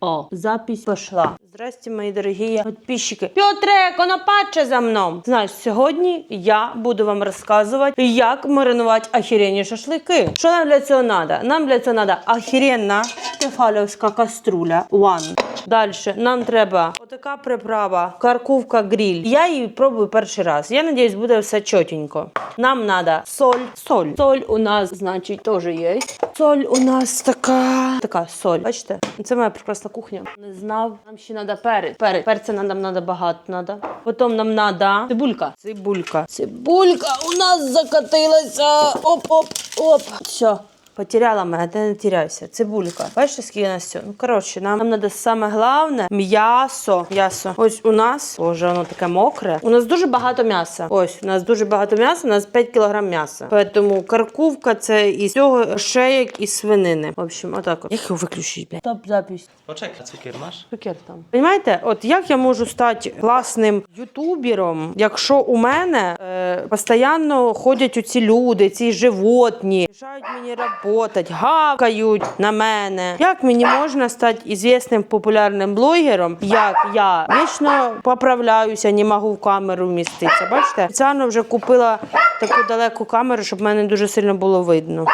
О, запись пошла. Здрасте, мої дорогі підписчики. Петре, конопаче за мною. Знаєш, сьогодні я буду вам розказувати, як маринувати охеренні шашлики. Що нам для цього треба? Нам для цього треба охеренна кефалівська каструля. One. Далі нам треба отака приправа, каркувка гриль. Я її пробую перший раз. Я надіюсь, буде все чотенько. Нам треба соль. Соль. Соль у нас, значить, теж є. Соль у нас така. Така соль. Бачите? Це моя прекрасна кухня. Не знав. Нам ще треба перець. Перець. Перця нам треба багато. Надо. Потім нам треба цибулька. Цибулька. Цибулька у нас закатилася. Оп, оп, оп. Все. Потеряла мене, ти не теряйся. Цибулька. Бачите, скільки нас все? Ну, коротше, нам, нам треба саме головне м'ясо. М'ясо. Ось у нас, боже, воно таке мокре. У нас дуже багато м'яса. Ось, у нас дуже багато м'яса, у нас 5 кг м'яса. Тому каркувка це із цього шеєк і свинини. В общем, отак от. Як його виключити, блядь? Стоп, запись. Poczekaj, cukier masz? Цукер там. Понимаєте, от як я можу стати класним ютубером, якщо у мене е, постійно ходять оці люди, ці животні, мішають мені працювати, гавкають на мене. Як мені можна стати ізвісним популярним блогером, як я вічно поправляюся, не можу в камеру вміститися. Бачите? Спеціально вже купила таку далеку камеру, щоб мене дуже сильно було видно.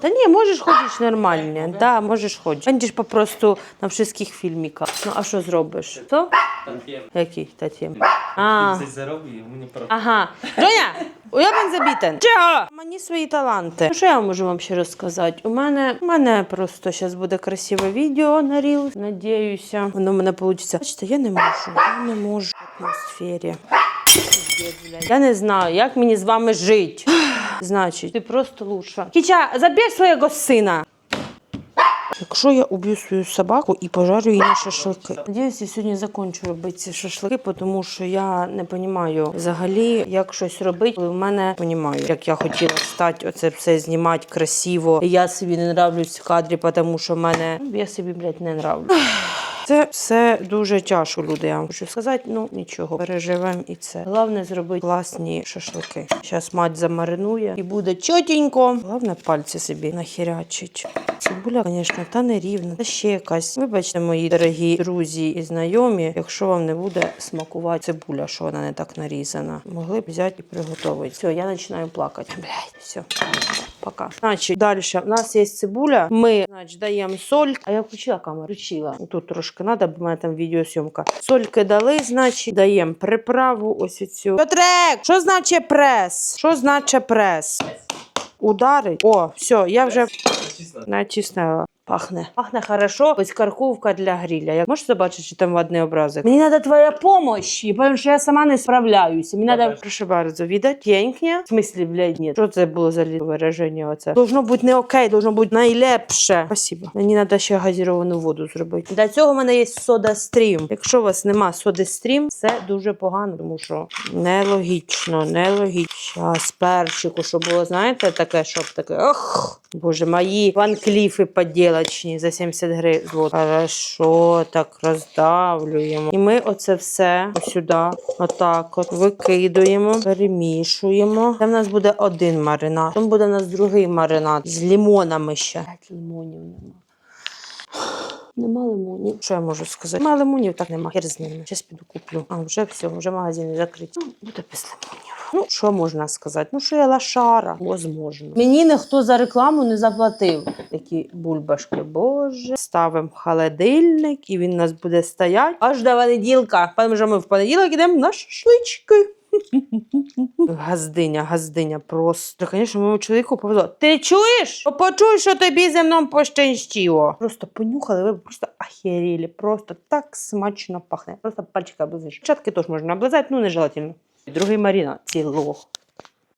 Та ні, можеш ходиш нормально. Да, можеш ходиш. Będziesz по prostu на всіх фільміках. Ну а що зробиш? Що? Який татєм? А, mnie ага. Жоня, уйобан забітен. Чого? Мені свої таланти. Ну, Що я можу вам ще розказати? У мене, у мене просто зараз буде красиве відео на ріл. Надіюся, воно в мене вийде. Бачите, я не можу. Я не можу в атмосфері. Я не знаю, як мені з вами жити. Значить, ти просто лучша. Кіча, забір свого сина. Якщо я уб'ю свою собаку і пожарю її на шашлики. Надіюсь, я сьогодні закінчу робити ці шашлики, тому що я не розумію взагалі, як щось робити. коли В мене розумію, як я хотіла стати, оце все знімати красиво. Я собі не нравлюсь в кадрі, тому що в мене ну, я собі, блядь, не нравлюсь. Це все дуже тяжко, люди. Я вам хочу сказати. Ну нічого, переживемо і це. Головне зробити класні шашлики. Зараз мать замаринує і буде чотенько. Головне пальці собі нахерячить. Цибуля, звісно, та не рівна, та ще якась. Вибачте, мої дорогі друзі і знайомі, якщо вам не буде смакувати цибуля, що вона не так нарізана. Могли б взяти і приготувати. Все, я починаю плакати. Блядь, все. Пока. Значить, далі у нас є цибуля. Ми значить, даємо соль. А я включила камеру. Включила. Тут трошки треба, бо в мене там відеосйомка. Сольки дали, значить, даємо приправу. Ось цю. Петрек, що значить прес? Що значить прес? Ударить. О, все, я вже Nacisnąć. натиснула. Пахне. Пахне хорошо. Ось каркувка для гриля. Як можеш побачити, чи там водний образик? Мені треба твоя допомога, тому що я сама не справляюся. Мені треба... Прошу bardzo, видать? П'єнькне? В смислі, блядь, ні. Що це було за вираження оце? Должно бути не окей, должно бути найлепше. Спасибо. Мені треба ще газіровану воду зробити. Для цього в мене є сода стрім. Якщо у вас нема соди стрім, це дуже погано, тому що нелогічно, нелогічно. Щас перчику, щоб було, знаєте, таке, щоб таке. Ох, боже, мої ванкліфи поділочні за 70 гривень. Вот. Хорошо, так роздавлюємо. І ми оце все сюди, отак от викидуємо, перемішуємо. Це в нас буде один маринад. Там буде у нас другий маринад з лімонами ще. Лимонів нема. Нема лимонів. Що я можу сказати? Нема лимонів, так нема. Хер з ними. Зараз піду куплю. А вже все, вже магазини закриті. Ну, буде без лимонів. Ну, що можна сказати? Ну, що я лашара, возможно. Мені ніхто за рекламу не заплатив. Такі бульбашки, боже. Ставимо холодильник, і він у нас буде стояти аж до понеділка. Тому що ми в понеділок йдемо на шашлички. Газдиня, газдиня просто. Звісно, моєму чоловіку повезло. Ти чуєш? Почуй, що тобі зі мною пощастило. Просто понюхали, ви просто ахеріли. Просто так смачно пахне. Просто пальчика облизиш. Чатки теж можна облизати, ну не желательно. Другий маринад. Цілох.